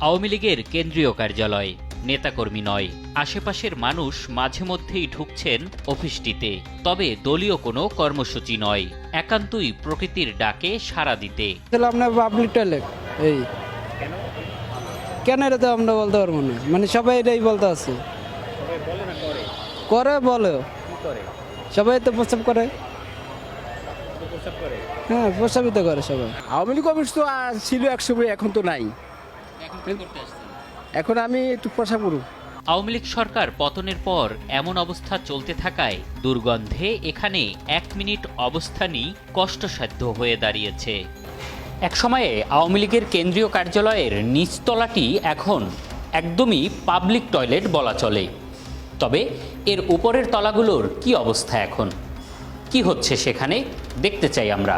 আওয়ামী লীগের কেন্দ্রীয় কার্যালয়। নেতাকর্মী নয়। আশেপাশের মানুষ মাঝে মধ্যেই ঢুকছেন অফিসটিতে। তবে দলীয় কোনো কর্মসূচি নয়। একান্তই প্রকৃতির ডাকে সাড়া দিতে। তাহলে আপনার পাবলিক টয়লেট এই। কেন এটা তো আমরা বলতে পারব না? মানে সবাই এটাই বলতে আছে। করে বলে। সবাই তো প্রস্তাব করে। হ্যাঁ প্রস্তাবিত করে সবাই। আওয়ামী লীগ অফিস তো ছিল এক সময় এখন তো নাই। এখন আমি একটু প্রশা করু আওয়ামী লীগ সরকার পতনের পর এমন অবস্থা চলতে থাকায় দুর্গন্ধে এখানে এক মিনিট অবস্থানই কষ্টসাধ্য হয়ে দাঁড়িয়েছে। এক সময়ে আওয়ামী লীগের কেন্দ্রীয় কার্যালয়ের নিচতলাটি এখন একদমই পাবলিক টয়লেট বলা চলে। তবে এর উপরের তলাগুলোর কি অবস্থা এখন? কি হচ্ছে সেখানে? দেখতে চাই আমরা।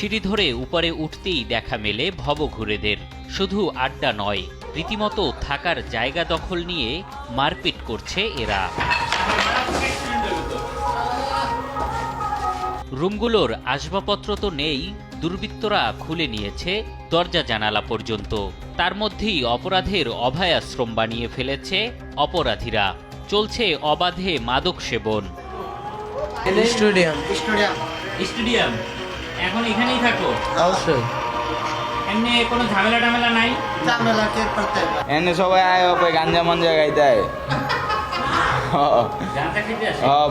সিঁড়ি ধরে উপরে উঠতেই দেখা মেলে ভবঘুরেদের। শুধু আড্ডা নয় রীতিমতো থাকার জায়গা দখল নিয়ে মারপিট করছে এরা। রুমগুলোর আসবাবপত্র তো নেই দুর্বৃত্তরা খুলে নিয়েছে দরজা জানালা পর্যন্ত। তার মধ্যেই অপরাধের অভয়াশ্রম বানিয়ে ফেলেছে অপরাধীরা। চলছে অবাধে মাদক সেবন স্টেডিয়াম। স্টেডিয়াম। এখন এখানেই থাকো। অবশ্যই। এমনি কোনো ঝামেলা টামেলা নাই? ঝামেলা এনে সবাই আয় ওপরে গাঞ্জা মঞ্জা গাইতে হয়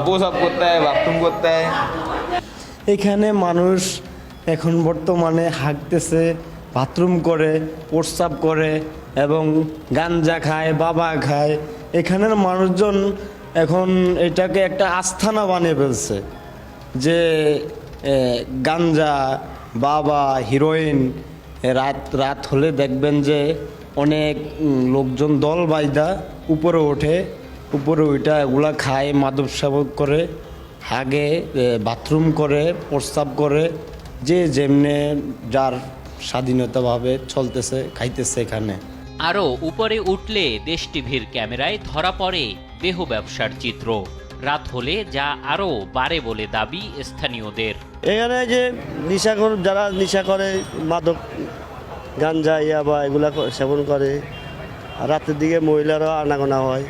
প্রসাব করতে হয় বাথরুম করতে হয় এখানে মানুষ এখন বর্তমানে হাঁকতেছে বাথরুম করে প্রস্রাব করে এবং গাঞ্জা খায় বাবা খায়। এখানের মানুষজন এখন এটাকে একটা আস্থানা বানিয়ে ফেলছে যে গাঞ্জা, বাবা, হিরোইন রাত রাত হলে দেখবেন যে অনেক লোকজন দল বাইদা উপরে ওঠে, উপরে ওইটা এগুলা খায়, মাদক সেবন করে, হাগে বাথরুম করে প্রস্তাব করে, যে যেমনে যার স্বাধীনতাভাবে চলতেছে, খাইতেছে এখানে। আরও উপরে উঠলে দেশ টিভির ক্যামেরায় ধরা পড়ে দেহ ব্যবসার চিত্র। রাত হলে যা আরও বাড়ে বলে দাবি স্থানীয়দের। এখানে যে নেশা কর যারা নিশা করে মাদক গাঞ্জা ইয়াবা এগুলা সেবন করে রাতের দিকে মহিলারাও আনাগোনা হয়।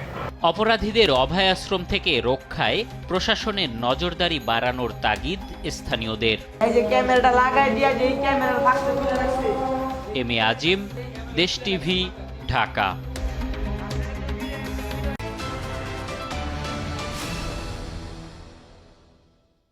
অপরাধীদের অভয় আশ্রম থেকে রক্ষায় প্রশাসনের নজরদারি বাড়ানোর তাগিদ স্থানীয়দের। এই যে ক্যামেরাটা লাগাই দিয়া যে এই ক্যামেরার ফাঁকতে তুলে রাখছে। এম এ আজিম দেশ টিভি ঢাকা।